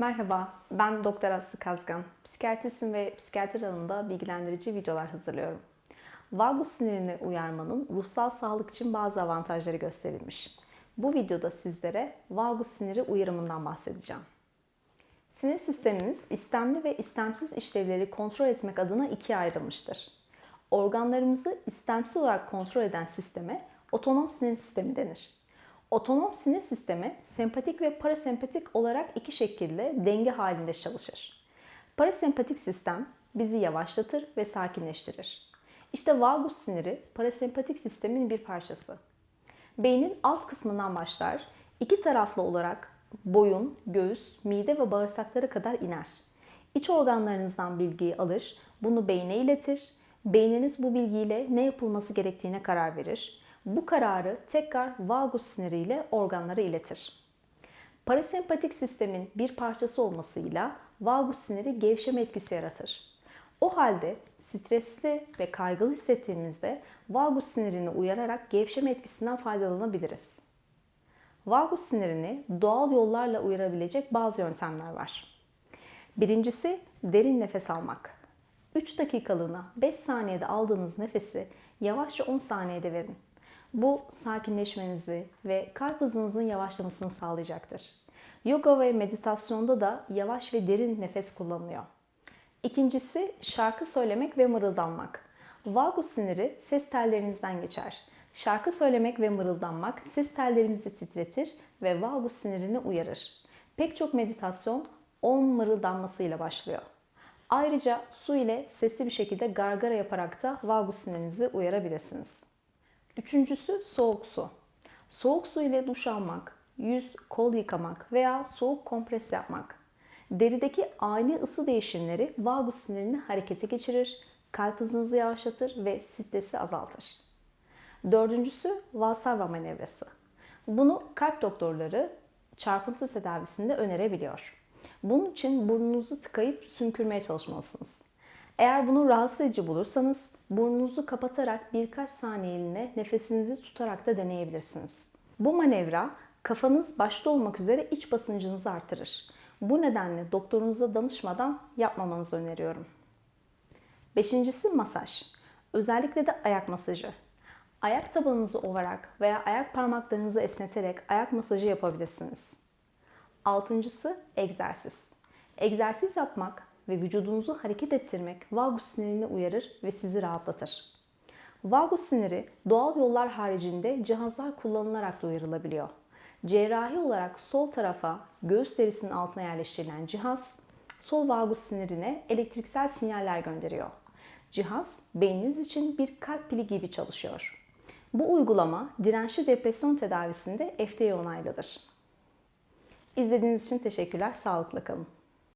Merhaba, ben Doktor Aslı Kazgan. Psikiyatristim ve psikiyatri alanında bilgilendirici videolar hazırlıyorum. Vagus sinirini uyarmanın ruhsal sağlık için bazı avantajları gösterilmiş. Bu videoda sizlere vagus siniri uyarımından bahsedeceğim. Sinir sistemimiz istemli ve istemsiz işlevleri kontrol etmek adına ikiye ayrılmıştır. Organlarımızı istemsiz olarak kontrol eden sisteme otonom sinir sistemi denir. Otonom sinir sistemi sempatik ve parasempatik olarak iki şekilde denge halinde çalışır. Parasempatik sistem bizi yavaşlatır ve sakinleştirir. İşte vagus siniri parasempatik sistemin bir parçası. Beynin alt kısmından başlar, iki taraflı olarak boyun, göğüs, mide ve bağırsaklara kadar iner. İç organlarınızdan bilgiyi alır, bunu beyne iletir. Beyniniz bu bilgiyle ne yapılması gerektiğine karar verir. Bu kararı tekrar vagus siniriyle organlara iletir. Parasempatik sistemin bir parçası olmasıyla vagus siniri gevşeme etkisi yaratır. O halde stresli ve kaygılı hissettiğimizde vagus sinirini uyararak gevşeme etkisinden faydalanabiliriz. Vagus sinirini doğal yollarla uyarabilecek bazı yöntemler var. Birincisi derin nefes almak. 3 dakikalığına 5 saniyede aldığınız nefesi yavaşça 10 saniyede verin. Bu sakinleşmenizi ve kalp hızınızın yavaşlamasını sağlayacaktır. Yoga ve meditasyonda da yavaş ve derin nefes kullanılıyor. İkincisi şarkı söylemek ve mırıldanmak. Vagus siniri ses tellerinizden geçer. Şarkı söylemek ve mırıldanmak ses tellerimizi titretir ve vagus sinirini uyarır. Pek çok meditasyon om mırıldanmasıyla başlıyor. Ayrıca su ile sesli bir şekilde gargara yaparak da vagus sinirinizi uyarabilirsiniz. Üçüncüsü soğuk su. Soğuk su ile duş almak, yüz, kol yıkamak veya soğuk kompres yapmak. Derideki ani ısı değişimleri vagus sinirini harekete geçirir, kalp hızınızı yavaşlatır ve stresi azaltır. Dördüncüsü Valsalva manevrası. Bunu kalp doktorları çarpıntı tedavisinde önerebiliyor. Bunun için burnunuzu tıkayıp sümkürmeye çalışmalısınız. Eğer bunu rahatsız edici bulursanız burnunuzu kapatarak birkaç saniyeliğine nefesinizi tutarak da deneyebilirsiniz. Bu manevra kafanız başta olmak üzere iç basıncınızı artırır. Bu nedenle doktorunuza danışmadan yapmamanızı öneriyorum. Beşincisi masaj. Özellikle de ayak masajı. Ayak tabanınızı ovarak veya ayak parmaklarınızı esneterek ayak masajı yapabilirsiniz. Altıncısı egzersiz. Egzersiz yapmak ve vücudunuzu hareket ettirmek vagus sinirini uyarır ve sizi rahatlatır. Vagus siniri doğal yollar haricinde cihazlar kullanılarak da uyarılabiliyor. Cerrahi olarak sol tarafa göğüs derisinin altına yerleştirilen cihaz sol vagus sinirine elektriksel sinyaller gönderiyor. Cihaz beyniniz için bir kalp pili gibi çalışıyor. Bu uygulama dirençli depresyon tedavisinde FDA onaylıdır. İzlediğiniz için teşekkürler. Sağlıkla kalın.